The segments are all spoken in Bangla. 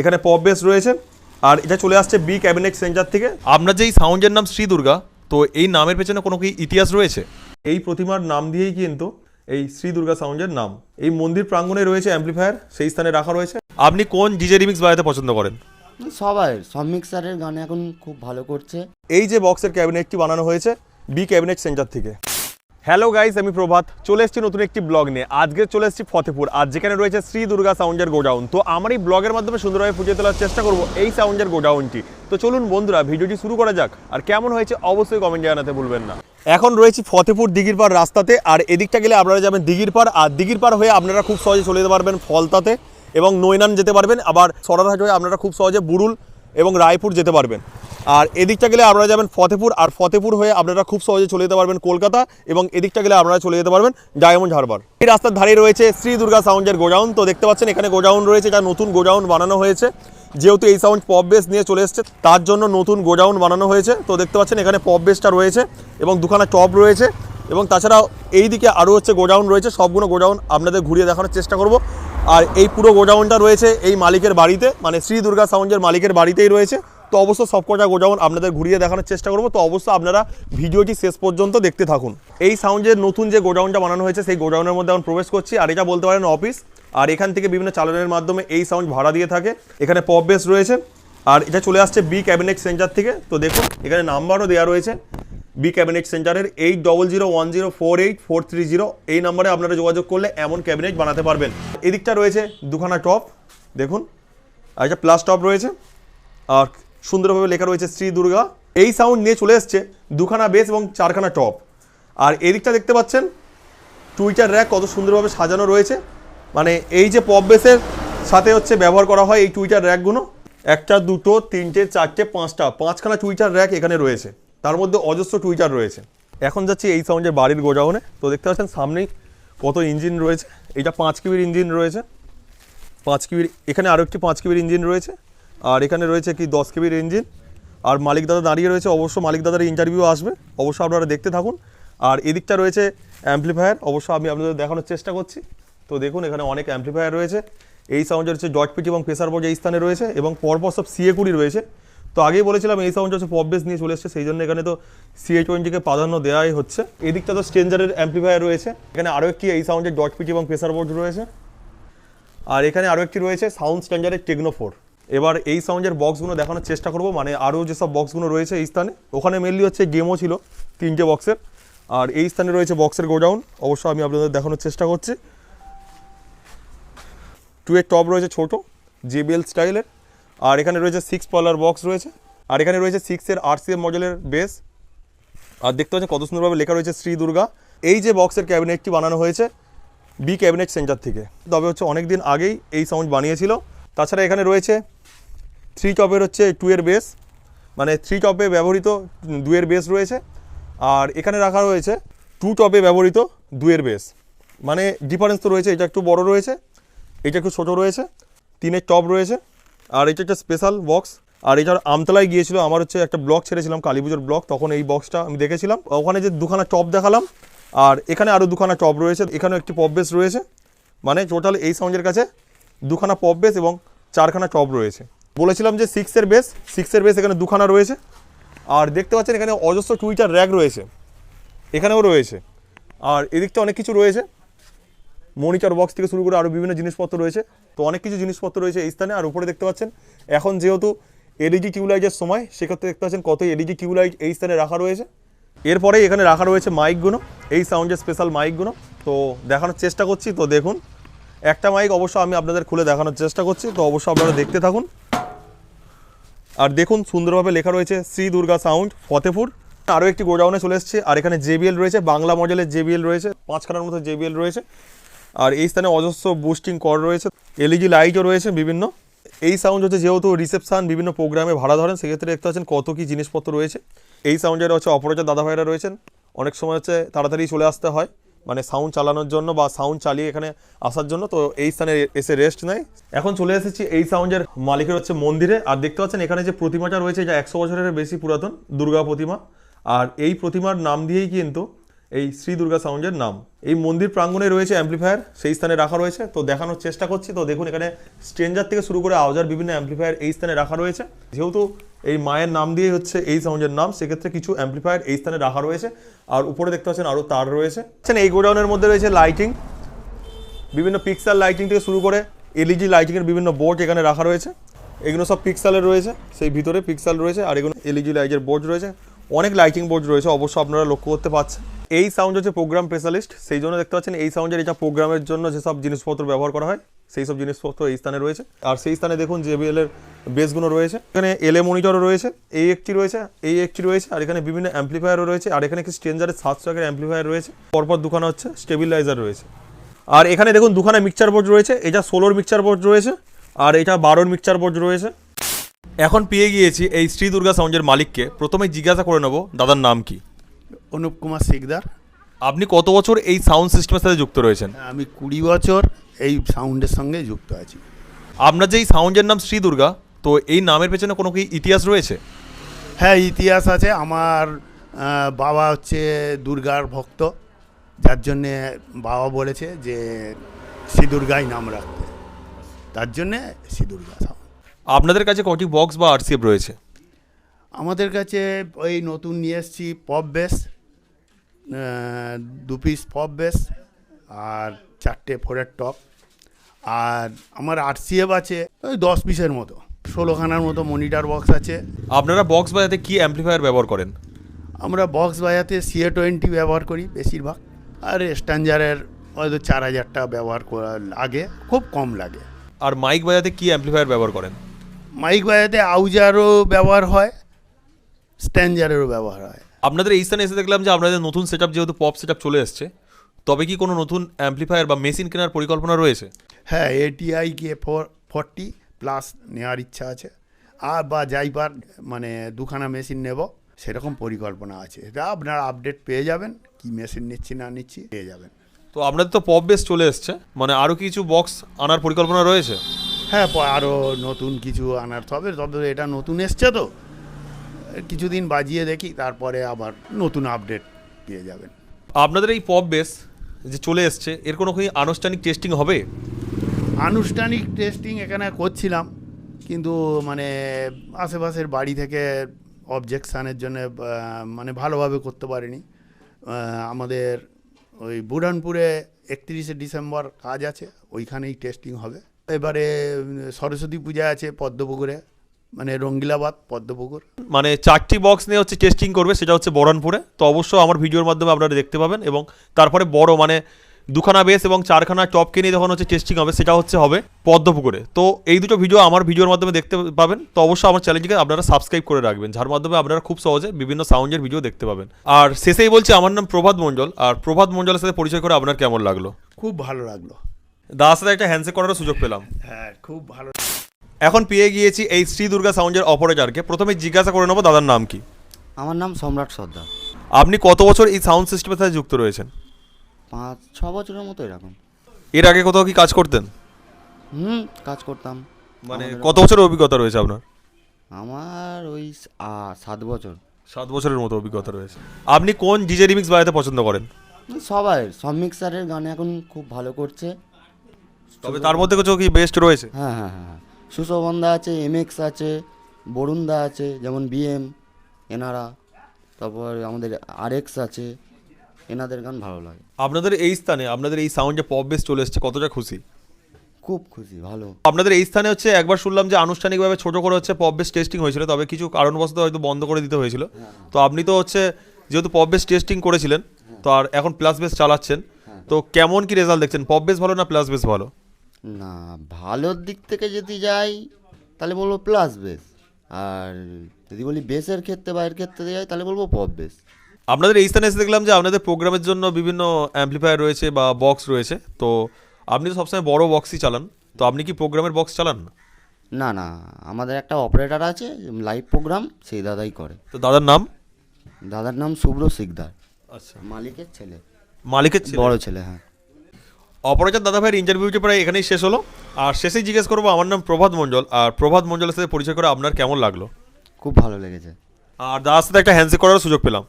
এখানে পপ বেস রয়েছে। আর এটা চলে আসছে বি ক্যাবিনেট সেন্টার থেকে। আপনার যে এই সাউন্ডের নাম শ্রী দুর্গা তো এই নামের পেছনে কোনো কি ইতিহাস রয়েছে? এই প্রতিমার নাম দিয়েই কিন্তু এই শ্রী দুর্গা সাউন্ডের নাম। এই মন্দির প্রাঙ্গণে রয়েছে অ্যাম্পলিফায়ার সেই স্থানে রাখা রয়েছে। আপনি কোন ডিজে রিমিক্স বাজাতে পছন্দ করেন? সবাই সব মিক্সারের গান এখন খুব ভালো করছে। এই যে বক্সের ক্যাবিনেটটি বানানো হয়েছে বি ক্যাবিনেট সেন্টার থেকে। হ্যালো গাইস আমি প্রভাত। চলে এসেছি নতুন একটি ব্লগ নিয়ে। আজকে চলে এসেছি ফতেপুর আর যেখানে রয়েছে শ্রী দুর্গা সাউন্ডের গোডাউন তো আমার এই ব্লগের মাধ্যমে সুন্দরভাবে ফুটিয়ে তোলার চেষ্টা করব এই সাউন্ডের গোডাউনটি তো চলুন, বন্ধুরা, ভিডিওটি শুরু করা যাক। আর কেমন হয়েছে অবশ্যই কমেন্ট জানাতে ভুলবেন না। এখন রয়েছি ফতেপুর দিঘির পাড় রাস্তাতে। আর এদিকটা গেলে আপনারা যাবেন দিঘির পাড়। আর দিঘির পাড় হয়ে আপনারা খুব সহজে চলে যেতে পারবেন ফলতাতে। এবং নৈনান যেতে পারবেন। আবার সরারহাট হয়ে আপনারা খুব সহজে বুরুল এবং রায়পুর যেতে পারবেন। আর এদিকটা গেলে আপনারা যাবেন ফতেপুর, আর ফতেপুর হয়ে আপনারা খুব সহজে চলে যেতে পারবেন কলকাতা এবং এদিকটা গেলে আপনারা চলে যেতে পারবেন ডায়মন্ড হারবার। এই রাস্তার ধারে রয়েছে শ্রী দুর্গা সাউন্ডের গোডাউন। তো দেখতে পাচ্ছেন এখানে গোডাউন রয়েছে যা নতুন গোডাউন বানানো হয়েছে। যেহেতু এই সাউন্ড পপ বেস নিয়ে চলে এসেছে, তার জন্য নতুন গোডাউন বানানো হয়েছে। তো দেখতে পাচ্ছেন এখানে পপ বেসটা রয়েছে এবং দুখানা টপ রয়েছে এবং তাছাড়াও এই দিকে আরও হচ্ছে গোডাউন রয়েছে, সবগুলো গোডাউন আপনাদের ঘুরিয়ে দেখানোর চেষ্টা করব। আর এই পুরো গোডাউনটা রয়েছে এই মালিকের বাড়িতে মানে শ্রী দুর্গা সাউন্ডের মালিকের বাড়িতেই রয়েছে। তো অবশ্য সবকটা গোডাউন আপনাদের ঘুরিয়ে দেখানোর চেষ্টা করব। তো অবশ্যই আপনারা ভিডিওটি শেষ পর্যন্ত দেখতে থাকুন। এই সাউন্ডের নতুন যে গোডাউনটা বানানো হয়েছে, সেই গোডাউনের মধ্যে এখন প্রবেশ করছি। আর এটা বলতে পারেন অফিস আর এখান থেকে বিভিন্ন চালানের মাধ্যমে এই সাউন্ড ভাড়া দিয়ে থাকে। এখানে পপ বেস রয়েছে। আর এটা চলে আসছে বি ক্যাবিনেট সেন্টার থেকে। তো দেখুন, এখানে নাম্বারও দেওয়া রয়েছে। বি ক্যাবিনেট সেন্টারের eight double zero one zero four eight four three zero এই নাম্বারে আপনারা যোগাযোগ করলে এমন ক্যাবিনেট বানাতে পারবেন। এদিকটা রয়েছে দুখানা টপ দেখুন, আর একটা প্লাস টপ রয়েছে। আর সুন্দরভাবে লেখা রয়েছে শ্রী দুর্গা। এই সাউন্ড নিয়ে চলে এসছে দুখানা বেস এবং চারখানা টপ আর এদিকটা দেখতে পাচ্ছেন টুইটার র্যাক কত সুন্দরভাবে সাজানো রয়েছে। মানে এই যে পপ বেসের সাথে হচ্ছে ব্যবহার করা হয় এই টুইটার র্যাকগুলো একটা, দুটো, তিনটে, চারটে, পাঁচটা, পাঁচখানা টুইটার র্যাক এখানে রয়েছে। তার মধ্যে অজস্র টুইটার রয়েছে। এখন যাচ্ছি এই সাউন্ডের বাড়ির গোডাউনে। তো দেখতে পাচ্ছেন সামনেই কত ইঞ্জিন রয়েছে। এটা পাঁচ কিবির ইঞ্জিন রয়েছে। পাঁচ কিবির এখানে আরও একটি পাঁচ কিবির ইঞ্জিন রয়েছে। আর এখানে রয়েছে কি দশ কেবির ইঞ্জিন আর মালিক দাদা দাঁড়িয়ে রয়েছে, অবশ্য মালিক দাদার ইন্টারভিউ আসবে, অবশ্য আপনারা দেখতে থাকুন। আর এদিকটা রয়েছে অ্যাম্পলিফায়ার অবশ্য আমি আপনাদের দেখানোর চেষ্টা করছি। তো দেখুন, এখানে অনেক অ্যাম্পলিফায়ার রয়েছে। এই সাউন্ডের হচ্ছে ডট পিটি এবং প্রেসার বোর্ড এই স্থানে রয়েছে এবং পরপর সব সিএ কুড়ি রয়েছে। তো আগেই বলেছিলাম, এই সাউন্ড হচ্ছে পপ বেস নিয়ে চলে এসছে সেই জন্য এখানে তো সিএ টোয়েন্টিকে প্রাধান্য দেওয়াই হচ্ছে। এদিকটা তো স্ট্রেঞ্জারের অ্যাম্পলিফায়ার রয়েছে। এখানে আরও একটি এই সাউন্ডের ডট পিটি এবং প্রেসার বোর্ড রয়েছে। আর এখানে আরও একটি রয়েছে সাউন্ড স্ট্যান্ডার্ডের টেকনো ফোর এবার এই সাউন্ডের বক্সগুলো দেখানোর চেষ্টা করব। মানে আরও যেসব বক্সগুলো রয়েছে এই স্থানে, ওখানে মেনলি হচ্ছে গেমও ছিল, তিনটে বক্সের আর এই স্থানে রয়েছে বক্সের গোডাউন। অবশ্য আমি আপনাদের দেখানোর চেষ্টা করছি। টু এর টপ রয়েছে ছোট জেবিএল স্টাইলের আর এখানে রয়েছে সিক্স পলার বক্স রয়েছে। আর এখানে রয়েছে সিক্সের আর আরসিএম মডেলের বেস আর দেখতে পাচ্ছেন কত সুন্দরভাবে লেখা রয়েছে শ্রী দুর্গা। এই যে বক্সের ক্যাবিনেটটি বানানো হয়েছে বি ক্যাবিনেট সেন্টার থেকে। তবে হচ্ছে অনেক দিন আগেই এই সাউন্ড বানিয়েছিল। তাছাড়া এখানে রয়েছে থ্রি টপের হচ্ছে টু এর বেস মানে থ্রি টপে ব্যবহৃত দুয়ের বেস রয়েছে। আর এখানে রাখা রয়েছে টু টপে ব্যবহৃত দুয়ের বেস মানে ডিফারেন্স তো রয়েছে, এটা একটু বড় রয়েছে, এটা একটু ছোট রয়েছে, তিনের টপ রয়েছে, আর এটা একটা স্পেশাল বক্স আর এটার আমতলায় গিয়েছিল, আমার হচ্ছে একটা ব্লক ছেড়েছিলাম কালী পুজোর ব্লক তখন এই বক্সটা আমি দেখেছিলাম। ওখানে যে দুখানা টপ দেখালাম, আর এখানে আরও দুখানা টপ রয়েছে, এখানেও একটি পপ বেস রয়েছে। মানে টোটাল এই সাউন্ডের কাছে দুখানা পপ বেস এবং চারখানা টপ রয়েছে। বলেছিলাম যে সিক্সের বেস সিক্সের বেস এখানে দুখানা রয়েছে। আর দেখতে পাচ্ছেন এখানে অজস্র টুইটার র্যাক রয়েছে। এখানেও রয়েছে। আর এদিকটা অনেক কিছু রয়েছে। মনিটর বক্স থেকে শুরু করে আরও বিভিন্ন জিনিসপত্র রয়েছে। তো অনেক কিছু জিনিসপত্র রয়েছে এই স্থানে। আর উপরে দেখতে পাচ্ছেন, এখন যেহেতু এলইডি টিউবলাইটের সময়, সেক্ষেত্রে দেখতে পাচ্ছেন কত এলইডি টিউবলাইট এই স্থানে রাখা রয়েছে। এরপরে এখানে রাখা রয়েছে মাইকগুলো এই সাউন্ডের স্পেশাল মাইকগুলো তো দেখানোর চেষ্টা করছি। তো দেখুন, একটা মাইক অবশ্য আমি আপনাদের খুলে দেখানোর চেষ্টা করছি। তো অবশ্য আপনারা দেখতে থাকুন। আর দেখুন সুন্দরভাবে লেখা রয়েছে শ্রী দুর্গা সাউন্ড, ফতেপুর। আরও একটি গোডাউনে চলে এসেছে, আর এখানে জেবিএল রয়েছে, বাংলা মডেলের জেবিএল রয়েছে, পাঁচখানার মতো জেবিএল রয়েছে। আর এই স্থানে অজস্র বুস্টিং কর রয়েছে এলইডি লাইটও রয়েছে বিভিন্ন। এই সাউন্ড হচ্ছে যেহেতু রিসেপশন বিভিন্ন প্রোগ্রামে ভাড়া ধরেন, সেক্ষেত্রে দেখতে পাচ্ছেন কত কী জিনিসপত্র রয়েছে। এই সাউন্ডের হচ্ছে অপরাজার দাদাভাইরা রয়েছেন। অনেক সময় হচ্ছে তাড়াতাড়ি চলে আসতে হয়। মানে সাউন্ড চালানোর জন্য বা সাউন্ড চালিয়ে এখানে আসার জন্য, তো এই স্থানে এসে রেস্ট নেয়। এখন চলে এসেছি এই সাউন্ডের মালিকের হচ্ছে মন্দিরে। আর দেখতে পাচ্ছেন, এখানে যে প্রতিমাটা রয়েছে, যা একশো বছরের বেশি পুরাতন, দুর্গা প্রতিমা। আর এই প্রতিমার নাম দিয়েই কিন্তু এই শ্রী দুর্গা সাউন্ডের নাম। এই মন্দির প্রাঙ্গণে রয়েছে অ্যাম্পলিফায়ার সেই স্থানে রাখা রয়েছে। তো দেখানোর চেষ্টা করছি। তো দেখুন, এখানে স্ট্রেঞ্জার থেকে শুরু করে আওয়াজার বিভিন্ন অ্যাম্পলিফায়ার এই স্থানে রাখা রয়েছে। যেহেতু এই মায়ের নাম দিয়ে হচ্ছে এই সাউন্ডের নাম। সেক্ষেত্রে কিছু অ্যাম্পলিফায়ার এই স্থানে রাখা রয়েছে। আর উপরে দেখতে পাচ্ছেন আরও তার রয়েছে। এই গোডাউনের মধ্যে রয়েছে লাইটিং বিভিন্ন পিক্সেল লাইটিং থেকে শুরু করে এলইডি লাইটিংয়ের বিভিন্ন বোর্ড এখানে রাখা রয়েছে। এগুলো সব পিক্সেলের রয়েছে। সেই ভিতরে পিক্সেল রয়েছে আর এগুলো এলইডি লাইটের বোর্ড রয়েছে। অনেক লাইটিং বোর্ড রয়েছে, অবশ্য আপনারা লক্ষ্য করতে পারছেন এই সাউন্ড হচ্ছে প্রোগ্রাম স্পেশালিস্ট সেই জন্য দেখতে পাচ্ছেন এই সাউন্ডের এটা প্রোগ্রামের জন্য যেসব জিনিসপত্র ব্যবহার করা হয়, সেই সব জিনিসপত্র এই স্থানে রয়েছে। আর সেই স্থানে দেখুন জেবিএল এর বেসগুলো রয়েছে এখানে এলএ মনিটরও রয়েছে এই একটি রয়েছে এই একটি রয়েছে আর এখানে বিভিন্ন অ্যাম্পলিফায়ারও রয়েছে আর এখানে একটি স্টেঞ্জারের সাতশো একের অ্যাম্পলিফায়ার রয়েছে পরপর দুখানা হচ্ছে স্টেবিলাইজার রয়েছে। আর এখানে দেখুন দুখানা মিক্সচার বোর্ড রয়েছে এটা ষোলোর মিক্সচার বোর্ড রয়েছে আর এটা বারোর মিক্সচার বোর্ড রয়েছে। এখন পেয়ে গিয়েছি এই শ্রী দুর্গা সাউন্ডের মালিককে প্রথমে জিজ্ঞাসা করে নেব দাদার নাম কি? অনুপ কুমার শিকদার। আপনি কত বছর এই সাউন্ড সিস্টেমের সাথে যুক্ত রয়েছেন? আমি কুড়ি বছর এই সাউন্ডের সঙ্গে যুক্ত আছি। আপনার যে এই সাউন্ডের নাম শ্রী দুর্গা তো এই নামের পেছনে কোনো কি ইতিহাস রয়েছে? হ্যাঁ ইতিহাস আছে। আমার বাবা হচ্ছে দুর্গার ভক্ত যার জন্যে বাবা বলেছে যে শ্রী দুর্গাই নাম রাখতে। তার জন্যে শ্রী দুর্গা আপনাদের কাছে কটি বক্স বা আরসিএফ রয়েছে? আমাদের কাছে ওই নতুন নিয়ে এসেছি পপ বেস দু পিস পপ বেস আর চারটে ফোরের টপ। আর আমার আরসিএফ আছে ওই দশ পিসের মতো। ষোলোখানার মতো মনিটর বক্স আছে। আপনারা বক্স বাজাতে কি অ্যাম্পলিফায়ার ব্যবহার করেন? আমরা বক্স বাজাতে সিএ টোয়েন্টি ব্যবহার করি বেশিরভাগ আর স্ট্যান্ডারের হয়তো চার হাজারটা ব্যবহার করা লাগে খুব কম লাগে। আর মাইক বাজাতে কি অ্যাম্পলিফায়ার ব্যবহার করেন? মাইক বাজাতে আউজারও ব্যবহার হয় স্ট্যান্ডারেরও ব্যবহার হয়। আপনাদের এই স্থানে এসে দেখলাম যে আপনাদের নতুন সেট যেহেতু পপ সেট চলে এসছে তবে কি কোনো নতুন অ্যাম্পলিফায়ার বা মেশিন কেনার পরিকল্পনা রয়েছে? হ্যাঁ ATI K four forty plus নেওয়ার ইচ্ছা আছে। আর বা যাইবার মানে দুখানা মেশিন নেব সেরকম পরিকল্পনা আছে। এটা আপনারা আপডেট পেয়ে যাবেন কি মেশিন নিচ্ছি না নিচ্ছি পেয়ে যাবেন। তো আপনাদের তো পপ বেস চলে এসছে মানে আরও কিছু বক্স আনার পরিকল্পনা রয়েছে? হ্যাঁ আরও নতুন কিছু আনার তবে তবে এটা নতুন এসছে তো। কিছুদিন বাজিয়ে দেখি তারপরে আবার নতুন আপডেট পেয়ে যাবেন। আপনাদের এই পপ বেস যে চলে এসছে এর কোনো কি আনুষ্ঠানিক টেস্টিং হবে? আনুষ্ঠানিক টেস্টিং এখানে করছিলাম, কিন্তু মানে আশেপাশের বাড়ি থেকে অবজেকশানের জন্য মানে ভালোভাবে করতে পারিনি। আমাদের ওই বুরহানপুরে একত্রিশে ডিসেম্বর কাজ আছে, ওইখানেই টেস্টিং হবে। এবারে সরস্বতী পূজা আছে পদ্মপুকুরে মানে রঙ্গিলাবাদ, পদ্মপুকুর। মানে চারটি বক্স নিয়ে হচ্ছে টেস্টিং করবে, সেটা হচ্ছে বরণপুরে। তো অবশ্যই আমার ভিডিওর মাধ্যমে আপনারা দেখতে পাবেন, এবং তারপরে বড় মানে দুখানা বেস এবং চারখানা টপকে নিয়ে যখন হচ্ছে টেস্টিং হবে সেটা হচ্ছে হবে পদ্মপুকুরে। তো এই দুটো ভিডিও আমার ভিডিওর মাধ্যমে দেখতে পাবেন। তো অবশ্যই আমার চ্যানেলটিকে আপনারা সাবস্ক্রাইব করে রাখবেন যার মাধ্যমে আপনারা খুব সহজে বিভিন্ন সাউন্ডের ভিডিও দেখতে পাবেন। আর শেষেই বলছি আমার নাম প্রভাত মণ্ডল। আর প্রভাত মণ্ডলের সাথে পরিচয় করে আপনার কেমন লাগল? খুব ভালো লাগল। দাদার সাথে একটা হ্যান্ডশেক করারও সুযোগ পেলাম। হ্যাঁ খুব ভালো। এখন পেয়ে গিয়েছি এই শ্রী দুর্গা সাউন্ডের অপারেটরকে প্রথমে জিজ্ঞাসা করে নেব দাদার নাম কি। আমার নাম সম্রাট সর্দার। আপনি কত বছর এই সাউন্ড সিস্টেমের সাথে যুক্ত রয়েছেন? পাঁচ ছ বছরের মতো এরকম। এর আগে কোথাও কি কাজ করতেন? হুম কাজ করতাম। মানে কত বছরের অভিজ্ঞতা রয়েছে আপনার? আমার ওই আ, সাত বছর। সাত বছরের মতো অভিজ্ঞতা রয়েছে। আপনি কোন ডিজে রিমিক্স বাজাতে পছন্দ করেন? সবাই সব মিক্সারের গান এখন খুব ভালো করছে। তবে তার মধ্যে কিছু কি বেস্ট রয়েছে? হ্যাঁ হ্যাঁ হ্যাঁ হ্যাঁ। সুশোভনদা আছে এমএক্স আছে বরুণদা আছে যেমন বিএম এনারা। তারপর আমাদের আরএক্স আছে। এনাদের গান ভালো লাগে। আপনাদের এই স্থানে আপনাদের এই সাউন্ড যে পপ বেস চলে এসেছে কতটা খুশি? খুব খুশি ভালো। আপনাদের এই স্থানে হচ্ছে একবার শুনলাম যে আনুষ্ঠানিকভাবে ছোট করে হচ্ছে পপ বেস টেস্টিং হয়েছিল তবে কিছু কারণবশত হয়তো বন্ধ করে দিতে হয়েছিল। তো আপনি তো হচ্ছে যেহেতু পপ বেস টেস্টিং করেছিলেন তো আর এখন প্লাস বেস চালাচ্ছেন তো কেমন কি রেজাল্ট দেখছেন? পপ বেস ভালো না প্লাস বেস ভালো? না ভালোর দিক থেকে যদি যাই তাহলে বলব প্লাস বেস আর যদি বলি বেসের ক্ষেত্রে বা এর ক্ষেত্রে যাই তাহলে বলব পপ বেস আপনাদের এই স্থানে এসে দেখলাম যে আপনাদের প্রোগ্রামের জন্য বিভিন্ন অ্যাম্পলিফায়ার রয়েছে বা বক্স রয়েছে। তো আপনি তো সবসময় বড় বক্সই চালান। তো আপনি কি প্রোগ্রামের বক্স চালান? না না। আমাদের একটা অপারেটর আছে লাইভ প্রোগ্রাম সেই দাদাই করে। তো দাদার নাম? দাদার নাম শুভ্র শিকদার। আচ্ছা। মালিকের ছেলে। মালিকের ছেলে? বড় ছেলে হ্যাঁ। অপরাজার দাদা ভাইয়ের ইন্টারভিউটি প্রায় এখানেই শেষ হলো। আর শেষেই জিজ্ঞেস করব আমার নাম প্রভাত মণ্ডল আর প্রভাত মণ্ডলের সাথে পরিচয় করে আপনার কেমন লাগল? খুব ভালো লেগেছে। আর দাদার সাথে একটা হ্যান্ডশেক করার সুযোগ পেলাম।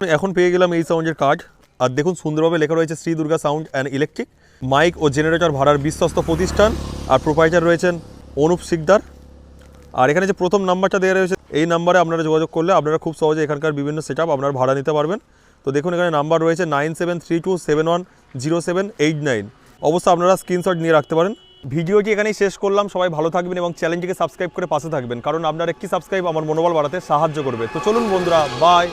এখন পেয়ে গেলাম এই সাউন্ডের কার্ড আর দেখুন সুন্দরভাবে লেখা রয়েছে Shri Durga sound and electric mic O generator ভাড়ার বিশ্বস্ত প্রতিষ্ঠান। আর প্রোপাইটার রয়েছেন অনুপ সিকদার আর এখানে যে প্রথম নাম্বারটা দেওয়া রয়েছে, এই নাম্বারে আপনারা যোগাযোগ করলে আপনারা খুব সহজে এখানকার বিভিন্ন সেট আপ আপনারা ভাড়া নিতে পারবেন। তো দেখুন এখানে নাম্বার রয়েছে nine seven three two seven one zero seven eight nine অবশ্যই আপনারা স্ক্রিনশট নিয়ে রাখতে পারেন। ভিডিওটি এখানেই শেষ করলাম। সবাই ভালো থাকবেন এবং চ্যানেলটিকে সাবস্ক্রাইব করে পাশে থাকবেন। কারণ আপনার একটি সাবস্ক্রাইব আমার মনোবল বাড়াতে সাহায্য করবে। তো চলুন বন্ধুরা বাই